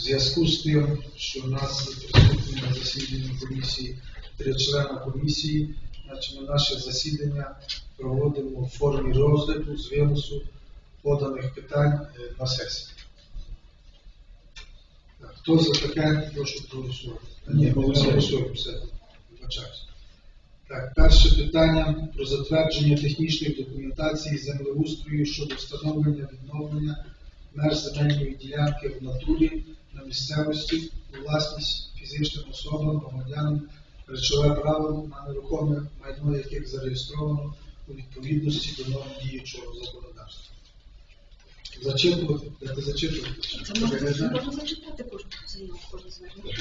В зв'язку з тим, що у нас присутні на засіданні комісії три члена комісії, значить ми наше засідання проводимо в формі розгляду з виносу поданих питань е, на сесію. Так, Хто за таке, прошу проголосувати. Ні, ми голосуємо, все, вибачаюсь. Так, перше питання про затвердження технічної документації землеустрою щодо встановлення відновлення меж земельної ділянки в натурі на місцевості у власність фізичним особам, громадянам, речове право на нерухоме майно, яких зареєстровано у відповідності до норм діючого законодавства. Зачитувати, дати зачитувати. Це можна, зачитати кожну заяву, кожну звернення.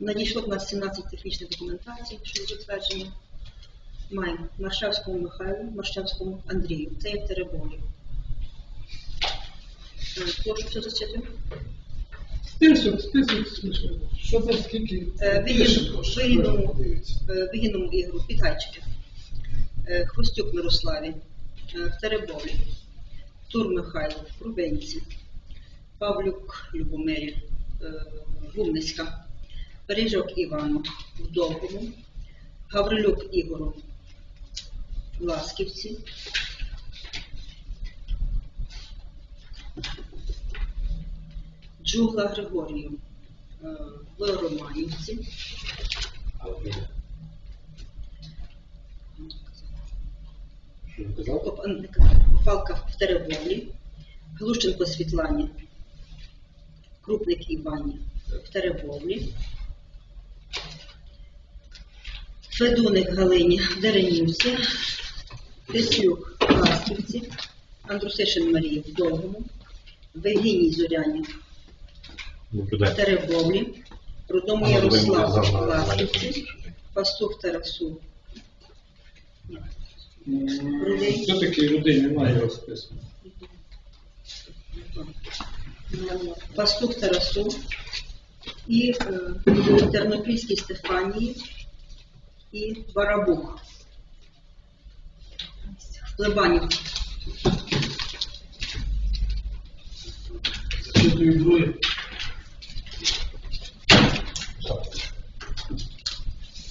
Надійшло в нас 17 технічних документацій щодо затвердження. Маємо Маршавському Михайлу, Маршавському Андрію. Це є в Теребові. Прошу, що зачитую? Список, список, список. Що це скільки? Е, Більше Вигін- трошки, Вигінному дивіться. е, Ігору, Підгайчики. Е, Хвостюк Мирославі, Теребові. Тур Михайло, Рубенці. Павлюк Любомирі, Гумницька. Бережок Івану, в Довгому. Гаврилюк Ігору, Ласківці. Джугла Григорію, е, в Романівці. Палка в Теребовлі, Глущенко Світлані, Крупник Івані в Теребовлі, Федуник Галині в Деренівці, Теслюк в Ласківці, Андрусишин Марії в Довгому, Вегіній Зоряні. В Теребовлі, Рудому Ярославу в Пастух Тарасу. Все-таки людей немає списку. Пастух Тарасу і е, Тернопільській Стефанії і Барабух. Плебанів. Зачитую друге.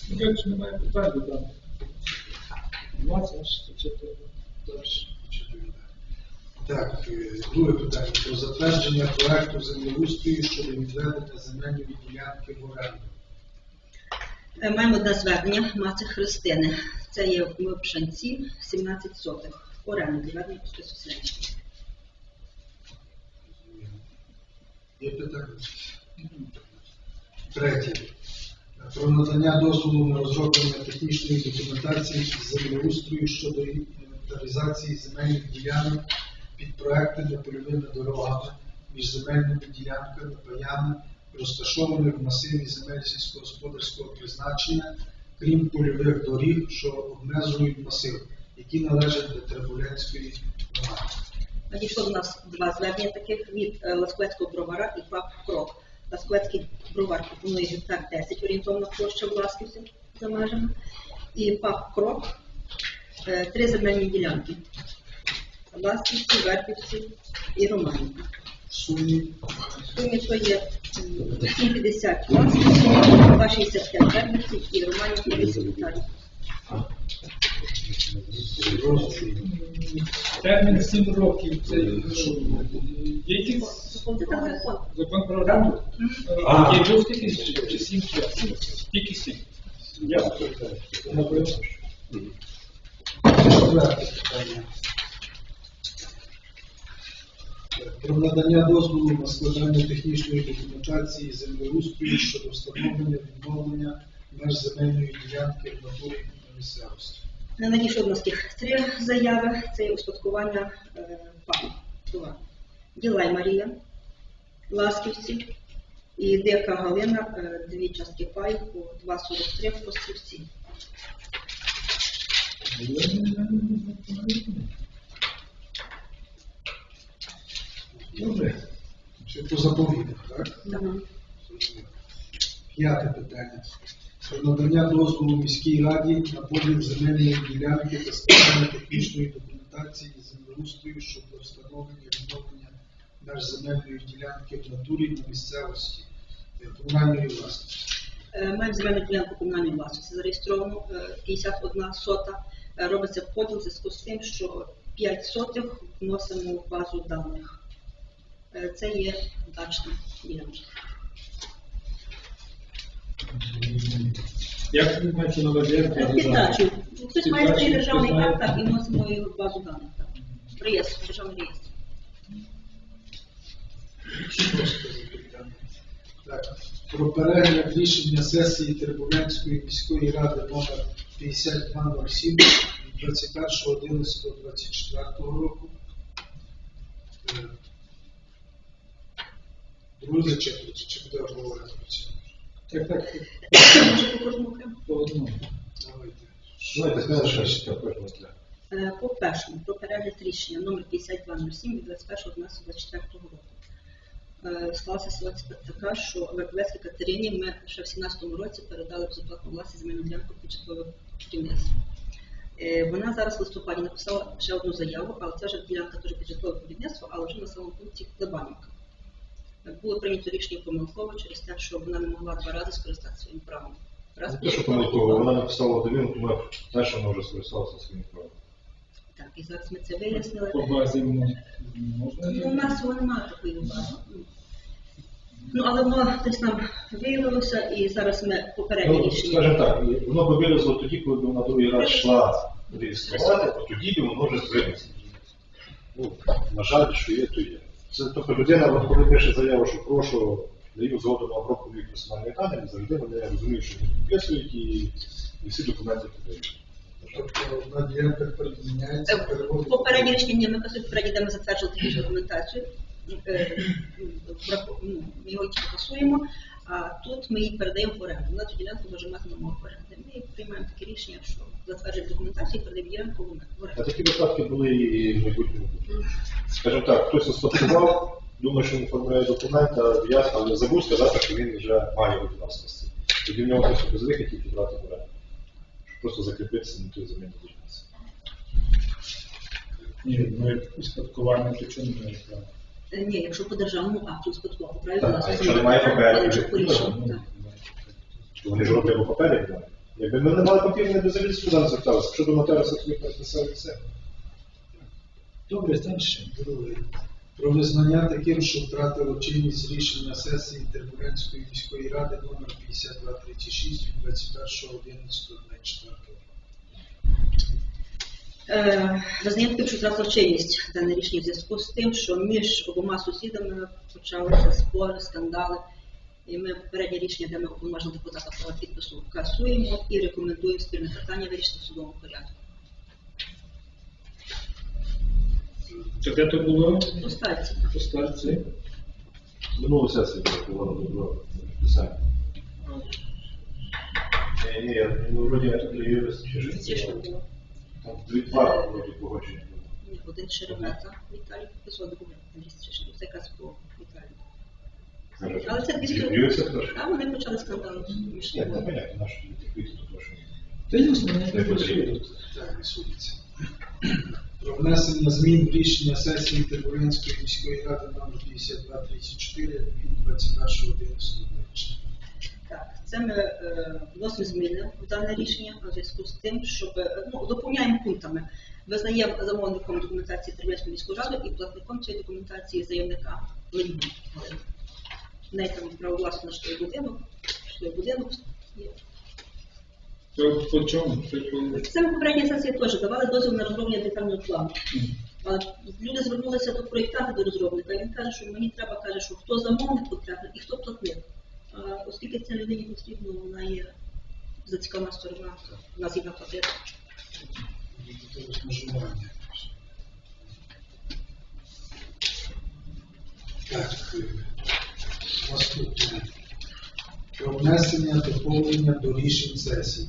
Якщо немає питань, то там. Нема, значить, це далі. Зачитую далі. Так, е, друге питання про затвердження проекту землеустрою щодо відведення земельної ділянки в оренду. Е, Маємо одне звернення Маци Христини. Це є в Пшанці 17 сотих. Оренду відведення по Є? Третє. Про надання дозволу на розроблення технічної документації землеустрою щодо інвентаризації земельних ділянок під проектами польовими дорогами між земельними ділянками, паями, розташованих в масиві земель сільськогосподарського призначення, крім польових доріг, що обмежують масив, які належать до Трибулянської громади. Надійшло в нас два звернення таких від е, Ласквецького бровара і ФАП Крок. Ласквецький бровар пропонує гектар 10 орієнтовна площа в Ласківці за межами. І ФАП Крок е, три земельні ділянки. Ласківці, Вербівці і Романівка. Сумі сумі то є 750 Ласківці, 265 Вербівці і Романівка 8 гектарів. Термін 7 років. Це? Є якийсь закон. про? А. Є був тільки чи 7 чи тільки 7. Я. Питання. Про надання дозволу на складання технічної документації землеустрою щодо встановлення відновлення меж земельної ділянки в натурі на місцевості. Надійшло в нас тих три заяви. Це є успадкування е. Була Ділай Марія, Ласківці і Дека Галина, е, дві частки паю по 2,43 в Острівці. Добре. Чи по заповідах, так? Так. П'яте питання. Надання дозволу міській раді на поділ земельної ділянки та складання технічної документації документації землеустрою щодо встановлення відновлення меж земельної ділянки в натурі на місцевості комунальної власності. Е, Маємо земельну ділянку комунальної власності зареєстровано е, 51 сота. Е, Робиться поділ в зв'язку з тим, що 5 сотих вносимо в базу даних. Це є дачна ділянка. Як ви маєте на увазі? як Е, це Під додати? дачу. Хтось має дачу, державний акт так, і вносимо його в базу даних. так. Реєстр, державний реєстр. Так, про перегляд рішення сесії Тербовенської міської ради номер 5207 від 21.11.24 року. Е, Друге зачитувати, чи буде обговорено про це? Може, по кожному. Е, першому, про перегляд рішення номер 5207 від 21.12.24 року. Е, Склалася ситуація така, що в Верховецькій Катерині ми ще в 17-му році передали безоплатну власність земельну ділянку під житлове будівництво. Е, Вона зараз в листопаді написала ще одну заяву, але це вже ділянка теж під будівництво, але вже на самому пункті Клебанівка. Було прийнято рішення помилково через те, що вона не могла два рази скористатися своїм правом. Раз Те, що помилково, вона написала один, тому те, що вона вже скористався своїм правом. Так, і зараз ми це вияснили. По базі можна? Ну, у нас цього немає такої бази. Ну, але воно десь нам виявилося, і зараз ми попереднє Ну, рішення. скажімо так, воно би вилізло тоді, коли б вона другий раз йшла реєструвати, то тоді б воно вже вилізло. Ну, на жаль, що є, то є. Це, тобто людина, коли пише заяву, що прошу, даю згоду на обробку моїх персональних даних, завжди вони розуміють, що вони підписують і, і всі документи подають. По. Тобто Е, переводить. Попереднє рішення ми кажуть, попереднє, де ми документацію. Е, враху- ну, Ми його тільки пасуємо, а тут ми її передаємо в оренду. Вона цю ділянку може мати на умовах оренди. Ми приймаємо таке рішення, що затверджуємо документацію і передаємо ділянку в А такі випадки були і в майбутньому. Скажімо так, хтось успадкував, думає, що він оформляє документ, а я але забув сказати, що він вже має у власності. Тоді в нього просто безвихід тільки брати в оренду. Щоб Просто закріпитися на той земельній ділянці. Ні, ми успадкування то чому не Ні, якщо по державному акту успадково, правильно? Так, а якщо це немає паперів, якщо то- по рішенню, Ну, так. Вони ж роблять папері, так? Якби ми не мали папір, ми б взагалі сюди не зверталися. Якщо до нотаріуса тобі написали все. Добре, далі. Друге. Про визнання таким, що втратило чинність рішення сесії Тербовенської міської ради номер 5236 від 21.11.24. Е, Тим, що втратила дане рішення в зв'язку з тим, що між обома сусідами почалися спори, скандали. І ми попереднє рішення, де ми уповноважили депутата права підпису, касуємо і рекомендуємо спільне питання вирішити в судовому порядку. Це де то було? По стальці. По старці. Минулу сесію було було підписання. Ні, ні, ну, вроді я тут юрист чи Ці Там дві два вроді погодження було. Ні, Один Шеремета, Віталій документ. Андрій Стрижнів. Це якраз по Віталію. Але це теж? А вони почали скандал між Ні, це собою. понятно, наш відповідь тут точно. Та ясно, Не не потрібно. не судиться. Про внесення змін в рішення сесії Тербовенської міської ради номер 5234 від 21.11.24. Так, це ми вносимо зміни в дане рішення у зв'язку з тим, щоб е, ну, доповняємо пунктами. Визнаємо замовником документації Тернівської міської ради і платником цієї документації заявника Линьку. В неї там право власне на будинок, житловий будинок є. То по чому? Це ми попередній сесії теж давали дозвіл на розроблення детального плану. Але люди звернулися до проєктанта, до розробника, і він каже, що мені треба, каже, що хто замовник потрібен і хто платник. Оскільки це людині потрібно, вона є зацікавлена сторона, то вона згідна платити. Так, е, наступне. Про внесення доповнення до рішень сесії.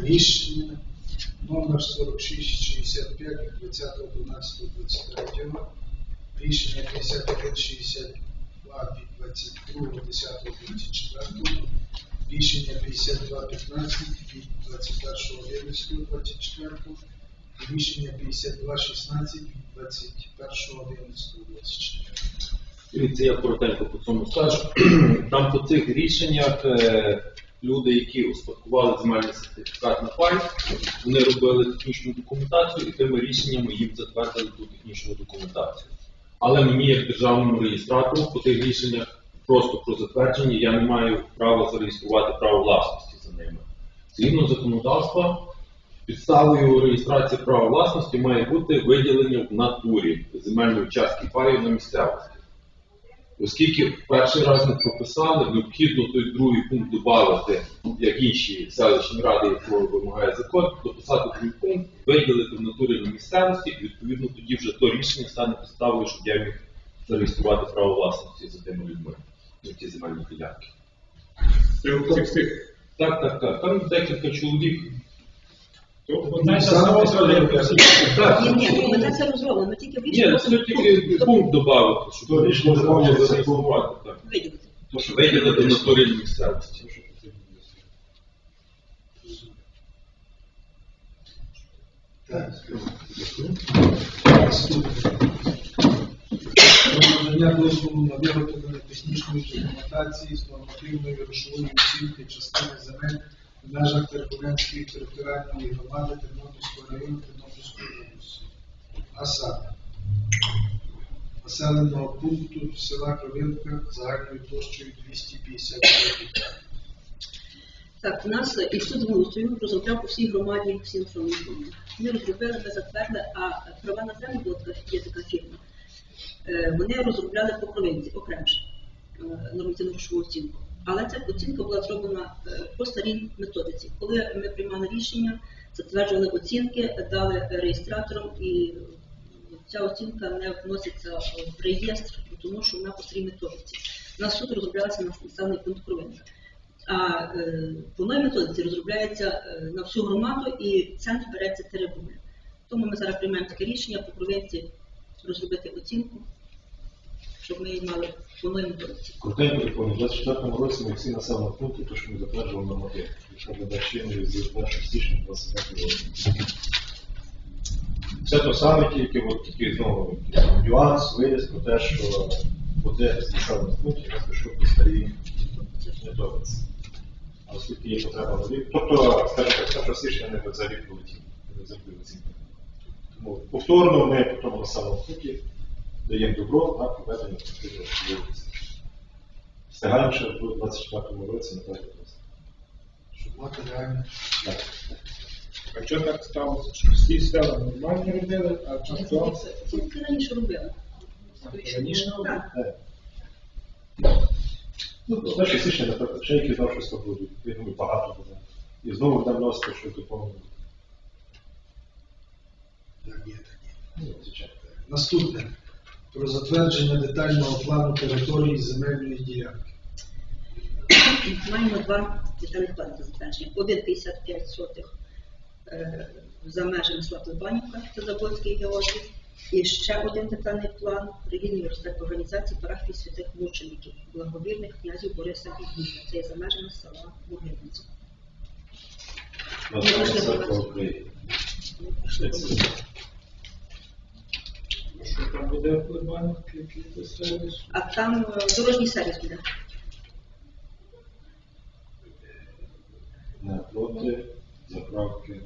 Рішення номер 4665 від 20.12.23, рішення 5162 від 22.10.24, рішення 5215 від 21.11.24 і рішення 5216 від 21.11.24. Дивіться, я коротенько по цьому скажу. Там по цих рішеннях е, люди, які успадкували земельний сертифікат на пай, вони робили технічну документацію і тими рішеннями їм затвердили ту технічну документацію. Але мені, як державному реєстратору, по тих рішеннях просто про затвердження я не маю права зареєструвати право власності за ними. Згідно законодавства, підставою реєстрації права власності має бути виділення в натурі земельної частки паю на місцевості. Оскільки перший раз не прописали, необхідно той другий пункт додати, як інші селищні ради, якого вимагає закон, дописати другий пункт, виділити в натурі на місцевості, і відповідно тоді вже то рішення стане підставою, щоб я міг зареєструвати право власності за тими людьми на ті земельні ділянки. Так, так, так. Там декілька чоловік. Ні, ні, документація розроблена, тільки ні, рішенні це тільки пункт додати, То рішення закону зареєструвати. Так. виділити. То, що Виділити на місцевості. Так. Надання дозволу на виготовлення технічної документації з нормативної грошової оцінки частини земель в межах Терполянської територіальної громади Тернопільського району Тернопільської області. А саме населеного пункту села Кровинка загальною площею 250 гектарів. Так, у нас інститут землеустрою розробляв по всій громаді всі населені пункти. Ми розробили, ми затвердили, а права на землю була є така фірма. Е, Вони розробляли по провинції окремо ж, е, нормативну грошову оцінку. Але ця оцінка була зроблена е, по старій методиці. Коли ми приймали рішення, затверджували оцінки, дали реєстраторам і ця оцінка не вноситься в реєстр, тому що вона по старій методиці. У нас суд розроблялася на населений пункт Кровинка. А е, по новій методиці розробляється е, на всю громаду і центр береться територію. Тому ми зараз приймаємо таке рішення по провинції розробити оцінку, щоб ми її мали методиці. Коротенько такому, в 24 році ми всі населені пункти, то що ми затверджували норматив, якщо чинний з 1 січня 25 року. Все то саме, тільки от тільки знову нюанс, вияс про те, що буде з населених пунктів, я пишу по старій методиці. А оскільки є потреба нові, тобто, скажімо так, 1 січня не взагалі полетів, не взагалі. Тому повторно ми по тому населеному пункті даємо добро на проведення конфлікту вулиці. Встигаємо ще в 24 році на перший раз. Щоб мати реальні Так. А що так сталося? Що всі села нормально робили, а часто Оцінки раніше робили. раніше робили? Так. Ну, з 1 січня, наприклад, ще який знав, що 100 будуть. Я думаю, багато буде. І знову будемо носити щось доповнено. як є такі. Ну, звичайно. Наступне. Про затвердження детального плану території земельної ділянки. Маємо два детальних плани за затвердження. Один 55 сотих е, за межами Славлебанівка, це Заборський геології. І ще один детальний план релігійної організації парафії святих мучеників, благовірних князів Бориса і Це є за межами села Могильниця. Названа церква України. Це це. Що там буде впливання, який ти сервіс? А там е, дорожній сервіс буде. Напроти заправки.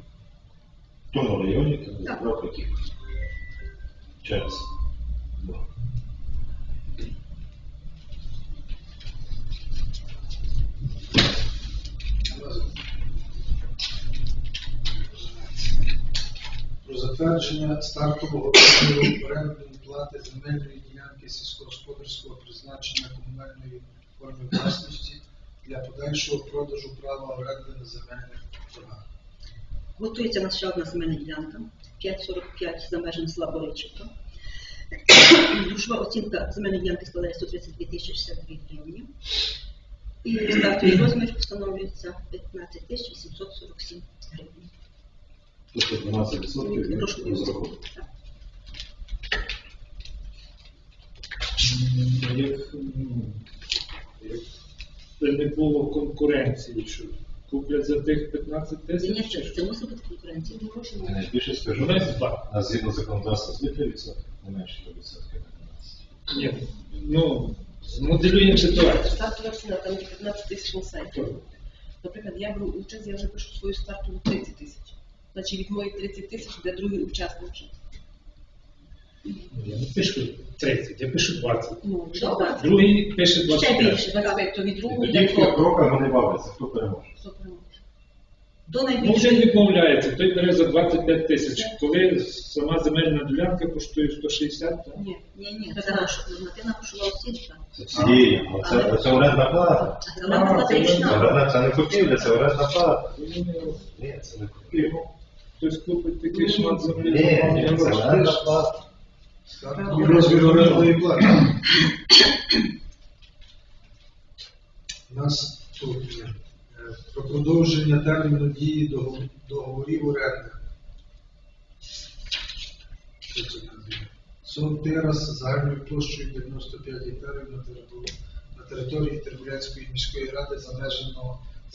В тому районі, там заправка тільки. Через. Ну. Про затвердження стартового розміру орендної плати земельної ділянки сільськогосподарського призначення комунальної форми власності для подальшого продажу права оренди на земельних торгах. Готується у нас ще одна земельна ділянка 5,45 за межами села Боричівка. Оцінка земельної ділянки складає 132 тисячі 62 гривні. І стартовий розмір встановлюється 15 тисяч 847 гривень. Тобто 12% від розрахунку. Як, ну, як не було конкуренції, що куплять за тих 15 тисяч. ні, це, що? це мусить бути конкуренція. Можемо. Я найбільше скажу, два. на згідно законодавства з 2%, не менше 2% на 15%. Ні, ну, змоделюємо ситуацію. Стартова ціна там 15 тисяч на сайті. Наприклад, я беру участь, я вже пишу свою стартову 30 тисяч. Значить, від моїх 30 тисяч де другий учасник вже. Я не пишу 30, я пишу 20. Ну, добре. 20. Другий пише Ще 25. більше. 25, то від другого Тоді йде в крок. кроках вони бавляться, хто переможе. Хто переможе? До Ну, вже найбільшої. відмовляється, той бере за 25 тисяч. Коли сама земельна ділянка коштує 160, то Ні. Ні, ні, це наша нормативна грошова оцінка. Це а це, це орендна плата. А вона була це Це, орендна, це не купівля, це орендна плата. Ні, це не купівля. хтось купить такий шмат землі. Ні, ні, це орендна плата. І розмір орендної плати. У нас тут є про продовження терміну дії договорів оренди. Сон терас загальною площею 95 гектарів на території, на території Тербулянської міської ради за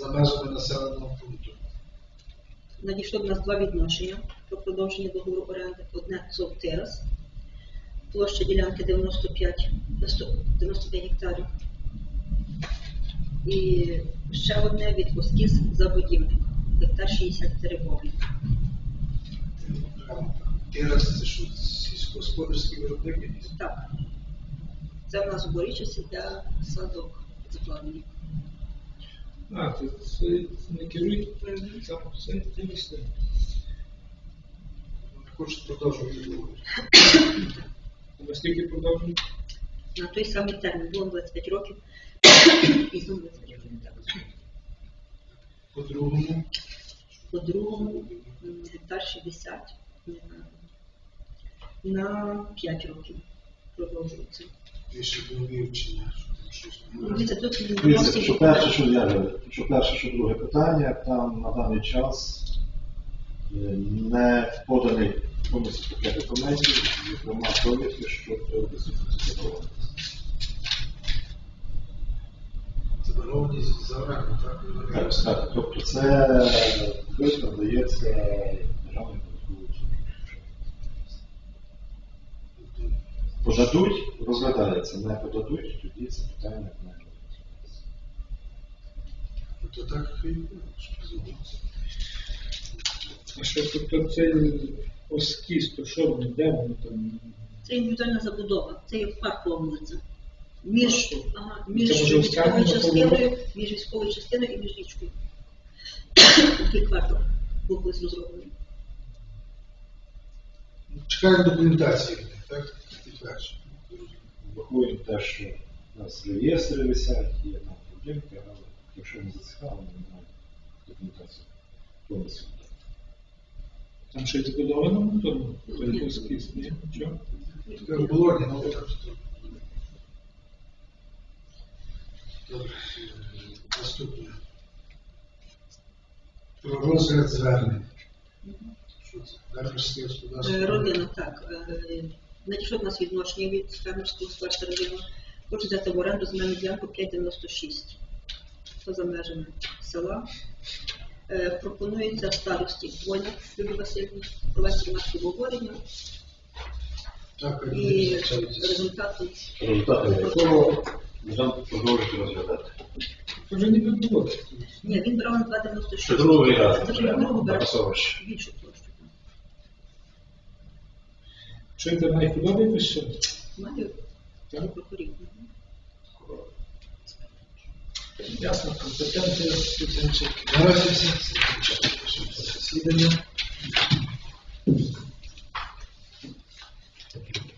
межами, населеного пункту. Надійшло до нас два відношення про продовження договору оренди. Одне ЦОВ Терас, площа ділянки 95, 95 гектарів. І ще одне від Оскіз Забудівник, гектар 63 повні. Терас це що, сільськогосподарський виробник якийсь? Так. Це в нас у Борічесі для садок закладені. А, то це не керують сам все ті все. Хочуть продовжувати договір. Наскільки продовжують? На той самий термін було 25 років. І знову 25 років. так. По-другому, По-другому гектар 60 на 5 років продовжується. більше до вивчення, там щось. Дивіться, тут Дивіться, що перше, що я говорю, що перше, що друге питання, там на даний час е, не поданий повністю пакет документів, зокрема довідки, що треба заборонити. Заборгованість за оренду, так? Так, так, тобто це точно дається державним податковим. Подадуть, розглядається, не подадуть, тоді це питання не То так і що. А що тобто це оскіз, то що вони, де вони там? Це індивідуальна забудова, це є парк вулиця. Між, між військовою частиною, між військовою частиною і між річкою. Такий квартал був колись розроблений. Чекаємо документації, так? Врахуємо те, що у нас реєстри висять, є там проблемки, але якщо не зацікавлені, немає документацію повністю. Там збудовано на тому? Той оскіз, ні? Нічого? Таке оболоні, ну так. що. Добре. Наступне. Про розгляд звернень. Що це? Фермерське господарство. Е, Родина, так. е, Надійшло до нас відношення від фермерського господарства родини. Хочу взяти в оренду земельну ділянку 596. Поза межами села. Е, Пропонується старості Воля Любі Васильівні провести громадське обговорення Так, і визначаються. результати. Результати якого нам продовжити розглядати. Це вже не відбулося. Ні, він брав на 2,96. Це другий раз. Це вже другий раз. Більшу площу. Що інтернет подобається ще? Маю. Так. Прокурів. Ясно, компетенція, підтримчик. Наразі всі засідання. Thank you.